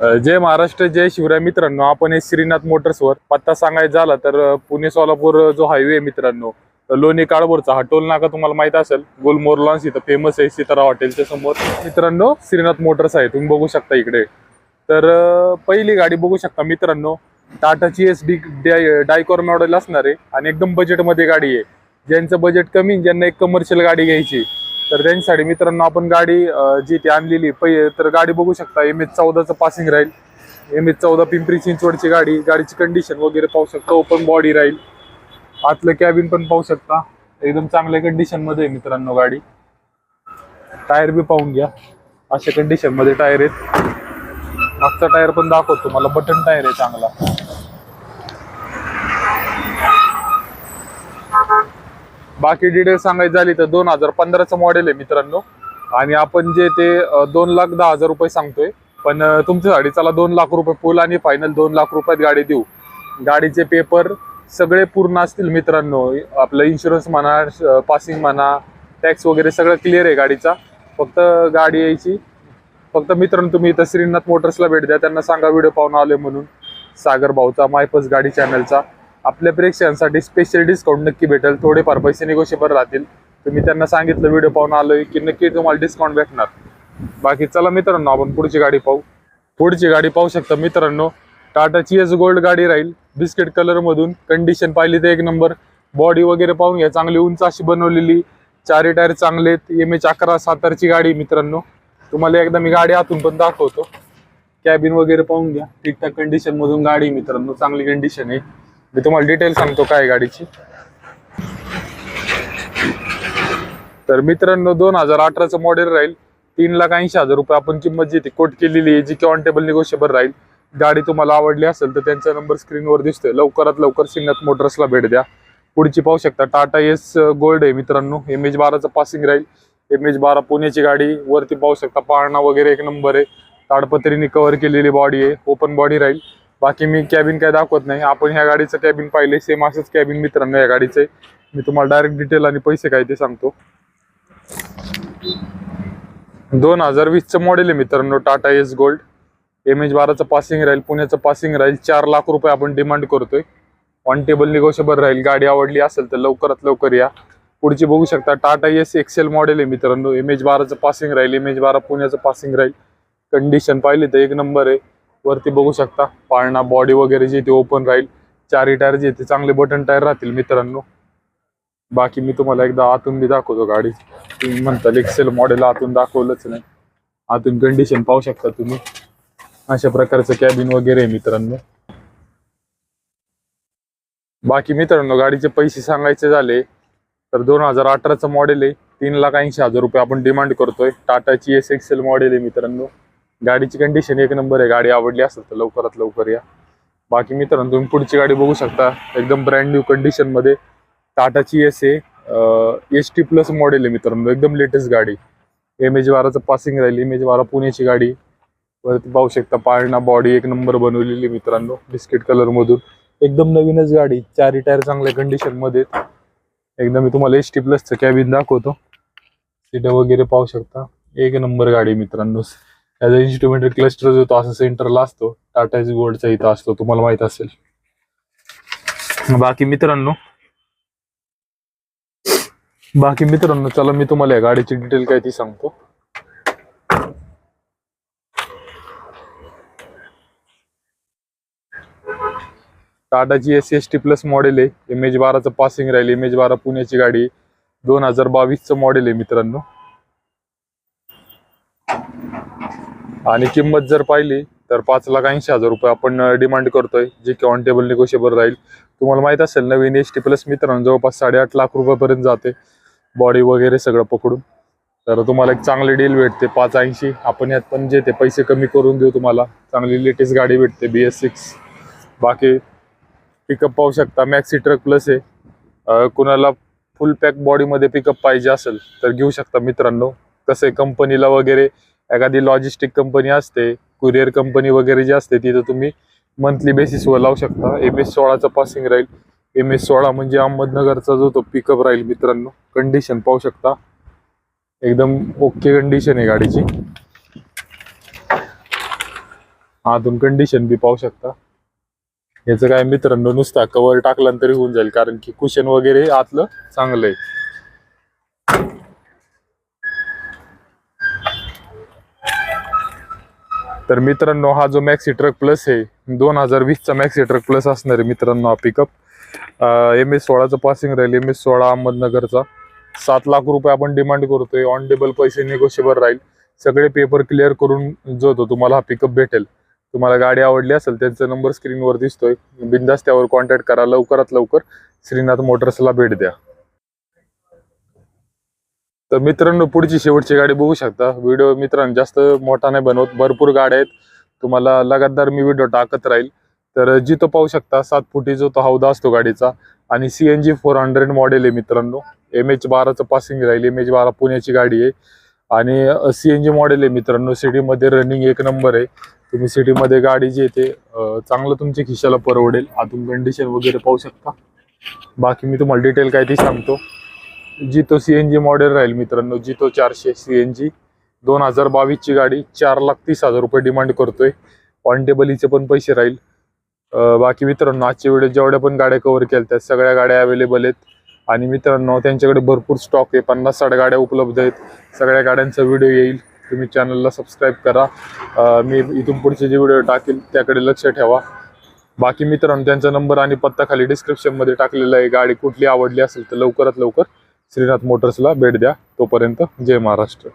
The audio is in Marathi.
जय महाराष्ट्र जय शिवराय. मित्रांनो आपण हे श्रीनाथ मोटर्सवर पत्ता सांगायचा झाला तर पुणे सोलापूर जो हायवे आहे मित्रांनो लोणी काळभोरचा. हा टोल नाका तुम्हाला माहीत असेल गोलमोर लॉन्स इथं फेमस आहे सितारा हॉटेलच्या समोर. मित्रांनो श्रीनाथ मोटर्स आहे तुम्ही बघू शकता इकडे. तर पहिली गाडी बघू शकता मित्रांनो टाटाची एस डी डायकॉर मॉडेल असणार आहे आणि एकदम बजेटमध्ये गाडी आहे. ज्यांचं बजेट कमी ज्यांना एक कमर्शियल गाडी घ्यायची तर त्यांच्यासाठी मित्रांनो आपण गाडी जी ती आणलेली पहिले तर गाडी बघू शकता एम एच चौदाचं पासिंग राहील. एम एच चौदा पिंपरी चिंचवडची गाडी गाडीची कंडिशन वगैरे पाहू शकता ओपन बॉडी राहील. आतलं कॅबिन पण पाहू शकता. एकदम चांगल्या कंडिशनमध्ये आहे मित्रांनो गाडी. टायर बी पाहून घ्या. अशा कंडिशनमध्ये टायर आहेत. मागचा टायर पण दाखवतो मला बटन टायर आहे चांगला. बाकी डिटेल सांगायची झाली तर दोन हजार पंधराचं मॉडेल आहे मित्रांनो. आणि आपण जे ते दोन लाख दहा हजार रुपये सांगतोय. पण तुमच्या गाडी चला दोन लाख रुपये फुल आणि फायनल दोन लाख रुपयात गाडी देऊ. गाडीचे पेपर सगळे पूर्ण असतील मित्रांनो. आपलं इन्शुरन्स म्हणा पासिंग म्हणा टॅक्स वगैरे सगळं क्लिअर आहे गाडीचा. फक्त गाडी यायची. फक्त मित्रांनो तुम्ही इथं श्रीनाथ मोटर्सला भेट द्या. त्यांना सांगा व्हिडिओ पाहून आले म्हणून. सागर भाऊचा मायपस गाडी चॅनलचा आपल्या प्रेक्षकांसाठी स्पेशल डिस्काउंट नक्की भेटेल. थोडेफार पैसे निगोशिएबल राहतील. तुम्ही त्यांना सांगितलं व्हिडिओ पाहून आलोय की नक्की तुम्हाला डिस्काउंट भेटणार. बाकी चला मित्रांनो आपण पुढची गाडी पाहू. पुढची गाडी पाहू शकता मित्रांनो. टाटाची एस गोल्ड गाडी राहील. बिस्किट कलर मधून कंडिशन पाहिली तर एक नंबर बॉडी वगैरे पाहून घ्या. चांगली उंच अशी बनवलेली. चारी टायर चांगले एम एच अकरा सातारची गाडी मित्रांनो. तुम्हाला एकदा मी गाडी आतून पण दाखवतो. कॅबिन वगैरे पाहून घ्या. ठीकठाक कंडिशन मधून गाडी मित्रांनो. चांगली कंडिशन आहे. मी तुम्हाला डिटेल सांगतो काय गाडीची. तर मित्रांनो दोन हजार अठराचं मॉडेल राहील. तीन लाख ऐंशी हजार रुपये आपण किंमत जी ती कोट केलेली आहे जी की ऑन टेबल निगोशिएबल राहील. गाडी तुम्हाला आवडली असेल तर त्यांचा नंबर स्क्रीनवर दिसतोय. लवकरात लवकर सिंगत मोटर्सला भेट द्या. पुढची पाहू शकता टाटा एस गोल्ड आहे मित्रांनो. एम एच बाराचं पासिंग राहील. एम एच बारा पुण्याची गाडी. वरती पाहू शकता पाळणा वगैरे एक नंबर आहे. ताडपत्रीने कव्हर केलेली बॉडी आहे. ओपन बॉडी राहील. बाकी मी कॅबिन काय दाखवत नाही. आपण ह्या गाडीचं कॅबिन पाहिले सेम असंच कॅबिन मित्रांनो या गाडीचं मी तुम्हाला डायरेक्ट डिटेल आणि पैसे काय ते सांगतो. दोन हजार वीसचं मॉडेल आहे मित्रांनो Tata Ace gold M H बाराचं passing राहील पुण्याचं पासिंग राहील चार लाख रुपये आपण डिमांड करतोय. ऑन टेबल निगोशेबल राहील. गाडी आवडली असेल तर लवकरात लवकर या. पुढची बघू शकता टाटा एस एक्सेल मॉडेल आहे मित्रांनो. एम एच बाराचं पासिंग राहील एम एच बारा पुण्याचं पासिंग राहील कंडिशन पाहिली तर एक नंबर आहे. वरती बघू शकता. पाळणा बॉडी वगैरे जे ते ओपन राहील. चारी टायर जे ते चांगले बटन टायर राहतील मित्रांनो. बाकी मी तुम्हाला एकदा आतून बी दाखवतो गाडी. तुम्ही म्हणताल एक्सेल मॉडेल आतून दाखवलंच नाही. आतून कंडिशन पाहू शकता तुम्ही. अशा प्रकारचं कॅबिन वगैरे आहे मित्रांनो. बाकी मित्रांनो गाडीचे पैसे सांगायचे झाले तर दोन हजार अठराचं मॉडेल आहे. तीन लाख ऐंशी हजार रुपये आपण डिमांड करतोय. टाटाची एस एक्सेल मॉडेल आहे मित्रांनो. गाडीची कंडिशन एक नंबर आहे. गाडी आवडली असेल तर लवकरात लवकर या. बाकी मित्रांनो तुम्ही पुढची गाडी बघू शकता. एकदम ब्रँड न्यू कंडिशनमध्ये टाटाची एस आहे एस टी प्लस मॉडेल आहे मित्रांनो. एकदम लेटेस्ट गाडी. एम एच बाराचं पासिंग राहील. एम एच बारा पुण्याची गाडी. परत पाहू शकता पाळणा बॉडी एक नंबर बनवलेली मित्रांनो बिस्किट कलर मधून. एकदम नवीनच गाडी. चार टायर चांगल्या कंडिशनमध्ये. मी तुम्हाला एस टी प्लसचं कॅबिन दाखवतो. सीट वगैरे पाहू शकता. एक नंबर गाडी मित्रांनो. ॲज अ इन्स्ट्रुमेंटल क्लस्टर जो तो असं सेंटरला असतो टाटा गोल्डचा इथं असतो तुम्हाला माहीत असेल. बाकी मित्रांनो बाकी मित्रांनो चला मी तुम्हाला या गाडीची डिटेल काय ती सांगतो. टाटाची Ace Ace T plus model आहे एम एच बाराचं पासिंग राहील एम एच बारा पुण्याची गाडी दोन हजार बावीसचं मॉडेल आहे मित्रांनो. आणि किंमत जर पाहिली तर पाच लाख ऐंशी हजार रुपये आपण डिमांड करतोय जे की ऑन टेबल निगोशिएबल राहील. तुम्हाला माहीत असेल नवीन एस टी प्लस मित्रांनो जवळपास साडेआठ लाख रुपयापर्यंत जाते. बॉडी वगैरे सगळं पकडून. तर तुम्हाला एक चांगली डील भेटते पाच ऐंशी. आपण यात पण जे ते पैसे कमी करून देऊ तुम्हाला. चांगली लेटेस्ट गाडी भेटते बी एस सिक्स बाकी पिकअप पाहू शकता मॅक्सी ट्रक प्लस आहे. कुणाला फुल पॅक बॉडीमध्ये पिकअप पाहिजे असेल तर घेऊ शकता मित्रांनो. कसं कंपनीला वगैरे एखादी लॉजिस्टिक कंपनी असते कुरिअर कंपनी वगैरे जी असते तिथं तुम्ही मंथली बेसिसवर लावू शकता. एम एस सोळाचं पासिंग राहील. एम एस सोळा म्हणजे अहमदनगरचा जो तो पिकअप राहील मित्रांनो कंडिशन पाहू शकता. एकदम ओके कंडिशन आहे गाडीची. आतून कंडिशन बी पाहू शकता. याचं काय मित्रांनो नुसता कवर टाकला तरी होऊन जाईल कारण की कुशन वगैरे आतलं चांगलं आहे. तर मित्रांनो हा जो मॅक्सी ट्रक प्लस आहे दोन हजार वीसचा मॅक्सी ट्रक प्लस असणार आहे मित्रांनो हा पिकअप एम एस सोळाचं पासिंग राहील. एम एस सोळा अहमदनगरचा. सात लाख रुपये आपण डिमांड करतोय. ऑन टेबल पैसे निगोशिएबल राहील. सगळे पेपर क्लिअर करून जो तो तुम्हाला हा पिकअप भेटेल. तुम्हाला गाडी आवडली असेल त्यांचा नंबर स्क्रीनवर दिसतोय. बिंदास त्यावर कॉन्टॅक्ट करा. लवकरात लवकर श्रीनाथ मोटर्सला भेट द्या. तर मित्रांनो पुढची शेवटची गाडी बघू शकता. व्हिडिओ मित्रांनो जास्त मोठा नाही बनवत भरपूर गाड्या आहेत. तुम्हाला लगातार मी व्हिडिओ टाकत राहील. तर जिथं पाहू शकता सात फुटी जो तो हौदा असतो गाडीचा. आणि C N G four hundred model आहे मित्रांनो. एम एच बाराचं पासिंग राहील. एम एच बारा पुण्याची गाडी आहे. आणि सी एन जी मॉडेल आहे मित्रांनो. सिटीमध्ये रनिंग एक नंबर आहे. तुम्ही सिटीमध्ये गाडी जी आहे ते चांगलं तुमच्या खिशाला परवडेल. आतून कंडिशन वगैरे पाहू शकता. बाकी मी तुम्हाला डिटेल काय ती सांगतो. जितो सी एन जी मॉडेल राहील मित्रांनो जितो चारशे सी एन जी दोन हजार बावीसची गाडी चार लाख तीस हजार रुपये डिमांड करतोय. पॉन्टेबलीचे पण पैसे राहील. बाकी मित्रांनो आजच्या व्हिडिओ जेवढ्या पण गाड्या कव्हर केल्या त्या सगळ्या गाड्या अवेलेबल आहेत. आणि मित्रांनो त्यांच्याकडे भरपूर स्टॉक आहे. पन्नास साठ गाड्या उपलब्ध आहेत. सगळ्या गाड्यांचा व्हिडिओ येईल. तुम्ही चॅनलला सबस्क्राईब करा. मी इथून पुढचे जे व्हिडिओ टाकेल त्याकडे लक्ष ठेवा. बाकी मित्रांनो त्यांचा नंबर आणि पत्ता खाली डिस्क्रिप्शनमध्ये टाकलेला आहे. गाडी कुठली आवडली असेल तर लवकरात लवकर श्रीनाथ मोटर्सला भेट द्या तोपर्यंत जय महाराष्ट्र.